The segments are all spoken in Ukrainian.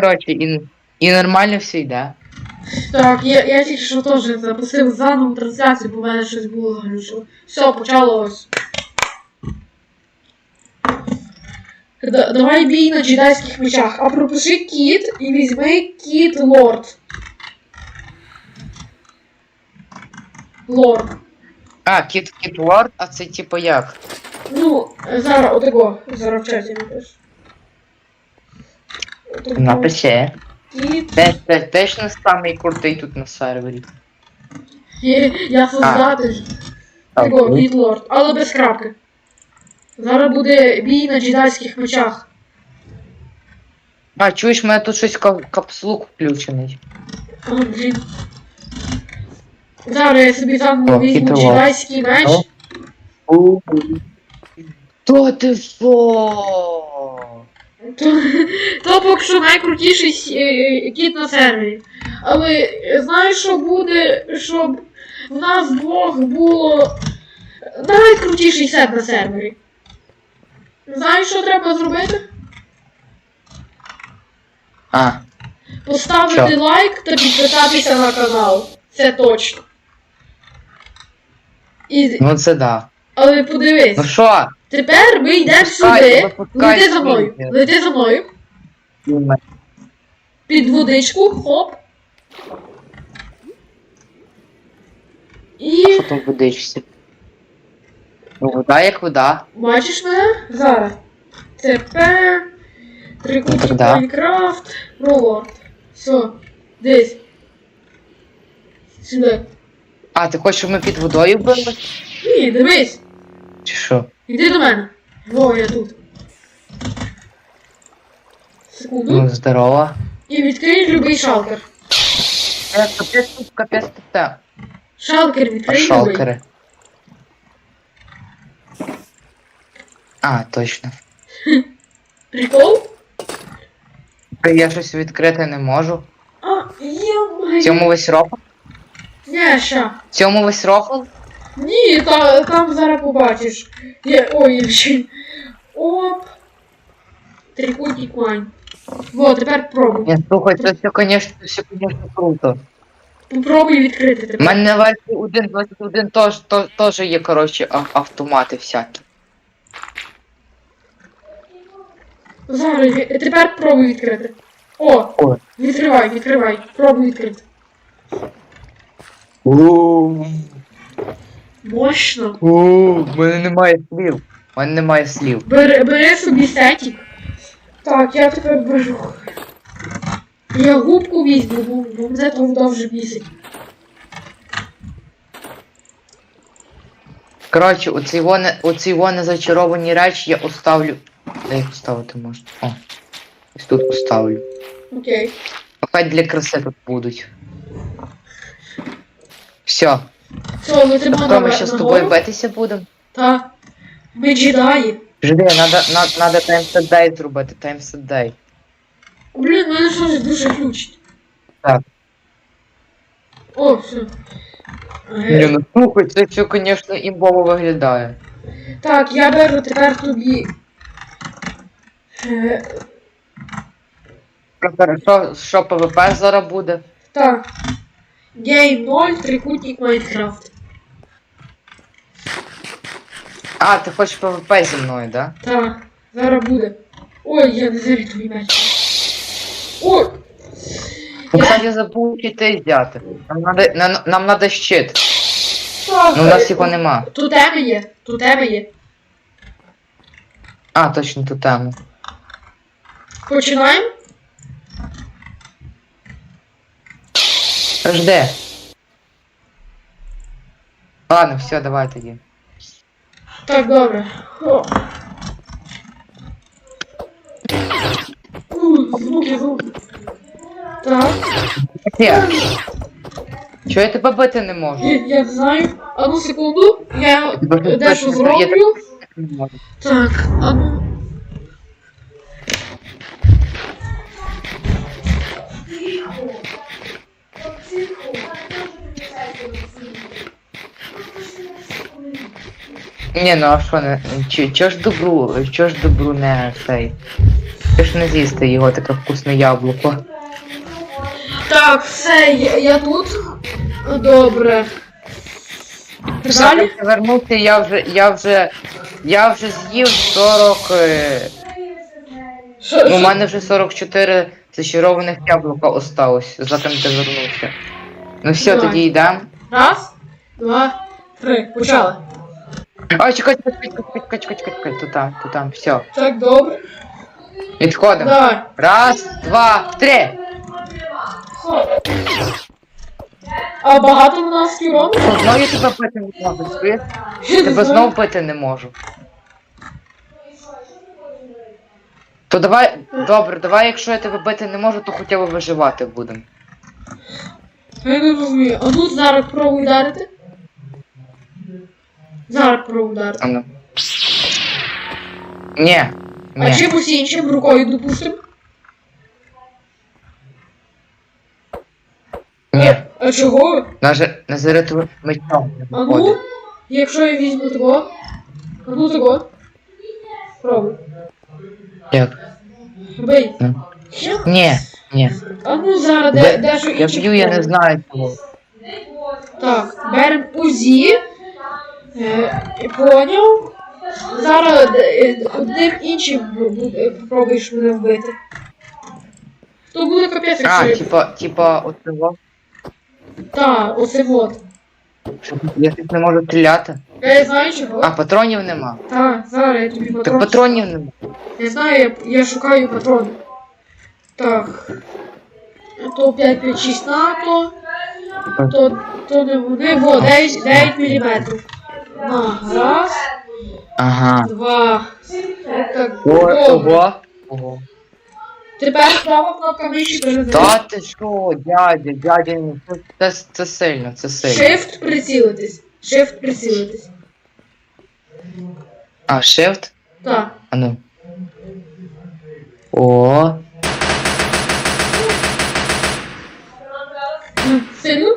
коротше, і, і нормально все йде. Так, я, я тільки що теж запустив заново трансляцію, бо в мене щось було заглючило. Все, почалось. Да, давай бій на джедайських мечах. А пропиши кіт і візьми кіт лорд. Лорд. А, кіт кіт Лорд, а це типу як? Ну, зараз отако. Зараз в чаті напишу. Напиши. Кіт. Те, те, теж не самий крутий тут на сервері. Я создатель. Тако, кіт лорд. Але без крапки. Зараз буде бій на джедайських мечах. А, чуєш, в мене тут щось ка- капслук включений. А, блін. Зараз я собі там О, візьму джедайський меч. О. Ти що? То, то поки що найкрутіший е, кіт на сервері. Але знаєш, що буде, щоб в нас двох було найкрутіший сет на сервері. Знаєш, що треба зробити? А, Поставити Що? лайк та підписатися на канал. Це точно. І, ну це да. але подивись, Ну що? Тепер ми йдемо сюди. Лети за мною. Лети за мною. Під водичку, хоп. І Що там водичці? Ну, вода як вода. бачиш мене? Зараз. Тепер. Трикутник тогда. Майнкрафт. Ролорд. Все. Десь. Сюди. А, ти хочеш, щоб ми під водою були? Ні, дивись. Чи що? Іди до мене. Во, я тут. Секунду. Ну, здорово. І відкрий любий шалкер. Е, Капець тут, капець тут те. Шалкер А відкрий любий. шалкери. А, точно. Прикол? Я щось відкрити не можу. А, я В маю. цьому весь рофл? Не, ща. В цьому весь рофл? Ні, та, там зараз побачиш. Є, ой, ще. Оп. Трикутник майн. Во, тепер пробуй. Ні, слухай, це все, конечно, все, конечно, круто. Попробуй відкрити У тепер. мене на 1.21 теж, то- теж є, коротше, а- автомати всякі. Зараз, ві- тепер пробуй відкрити. О, О. відкривай, відкривай. Пробуй відкрити. Мощно. в мене немає слів. У мене немає слів. Бери, бери собі сетік. Так, я тепер беру. Я губку візьму, бо бо мене вода вже бісить. Коротше, оці вони, оці вони зачаровані речі я оставлю. Де їх поставити можна? О. Ось тут поставлю. Окей. Хай для краси тут будуть. Все. Все, летимо Хто на ми ще з тобою битися будемо? Та. Ми джедаї. Жди, надо, надо, надо таймсет day зробити, таймсет day. Блін, мене щось дуже ключить. Так. О, все. Ні, Е, ну слухай, це все, звісно, імбово виглядає. Так, я беру тепер тобі. Е, Що, що ПВП зараз буде? так. Гейм 0, трикутник Майнкрафт. А, ти хочеш ПВП зі мною, да? Так, зараз буде. Ой, я не зарю твій меч. Ой! Ну, Я- кстати, забув ти взяти. Нам надо, нам, нам надо щит. Ну, у нас його нема. Тут тебе є, тут тебе є. А, точно ту тему. Починаємо? Жди. Ладно, все, давай тоді. Так, добре. О. У, звуки, звуки. Так, Є. Чого я тебе бити не можу? я, я не знаю. Одну секунду, я Тебе ж дещо точно є зроблю. Не можу. Так, одну. Ні, ну а що не. Чо, чо ж добру, чо ж добру не цей. ж не з'їсти його таке вкусне яблуко. Так, все, я, я тут. Добре. Я вернувся, я вже, я вже, я вже з'їв 40, е, Що, ну, у мене вже 44 зачарованих яблука осталось, затим ти вернувся. Ну все, Давай. тоді йдемо. Раз, два, три. Почали. Ой, чекай, чекай, чекай, чекай, чекай, чекай, чекай, тут там, тут там, все. Так, добре. Відходимо. Давай. Раз, два, три. А багато в нас? Що, Знову я тебе пити не можу, чуєш? Тебе знову пити не можу. То давай, добре, давай, якщо я тебе бити не можу, то хоча б виживати будемо. Я не розумію. А ну зараз пробуй ударити. Зараз пробуй ударити. А ну. Ні. А Ні. чимось іншим рукою допустим? Ні. А чого? Наже назирити мечом не А ну, виходить. якщо я візьму того. А ну того. Пробуй. Як? Бий. Що? Ні, ні. А ну зараз де, Де- що Я інше. б'ю, я не знаю чого. Так, беремо УЗІ. Е, поняв. Зараз е, одним іншим бу- бу- е, попробуєш мене вбити. То буде капець, А, якщо. типа, типа, от цього. Так, оце вот. Я тут не можу стріляти. Я знаю чого. А, патронів нема. Так, зараз я тобі патрон. Так патронів нема. Я знаю, я, я шукаю патрони. Так. То 556 НАТО. То, то не вони. Во, 9, 9 мм. На, раз, Ага. два. Так, О, ого. Ого. Тепер права кнопка миші. Та ти що, дядя, дядя, ну, це, це, це сильно, це сильно. Shift прицілитись. Shift прицілитись. А, shift? Так. А ну. О, Ну, Сильно?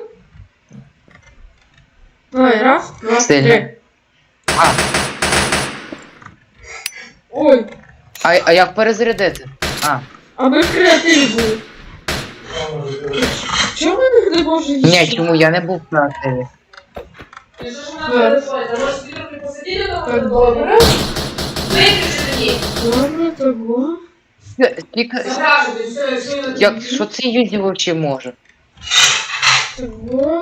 Давай, раз, два, Сильно. три. а, Ой, а, а як перезарядити? А, а ми в креативі були. Чому мене не може ні, чому я не був в креативі? Зараз. Так, добре. Добре, того. Скільки, як, що це юзі взагалі може? Того.